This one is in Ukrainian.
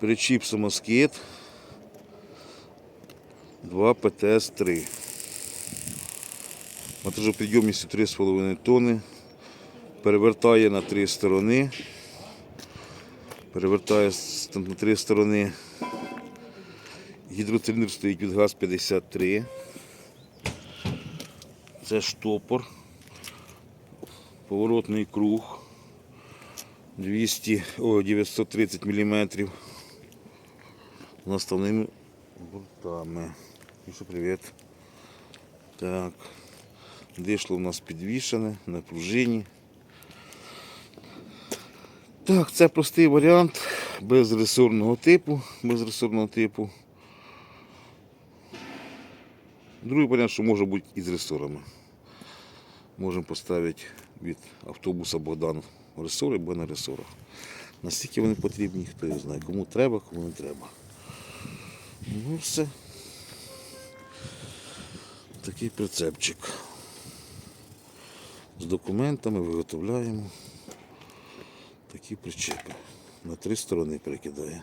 Причіп самоскид 2 ПТС-3. Вантажопідйомністю 3,5 тонни. Перевертає на три сторони. Перевертає на три сторони. Гідроциліндр стоїть від ГАЗ-53. Це штопор. Поворотний круг. 200, о, 930 мм. Наставними бортами. Міша, привіт. Так. Дишло у нас підвішане на пружині. Так, це простий варіант без ресорного типу. Без ресорного типу. Другий варіант, що може бути і з ресорами. Можемо поставити від автобуса Богдан ресори або на ресорах. Наскільки вони потрібні, хто його знає. Кому треба, кому не треба. Ну все. Такий прицепчик. З документами виготовляємо такі причепи. На три сторони перекидає.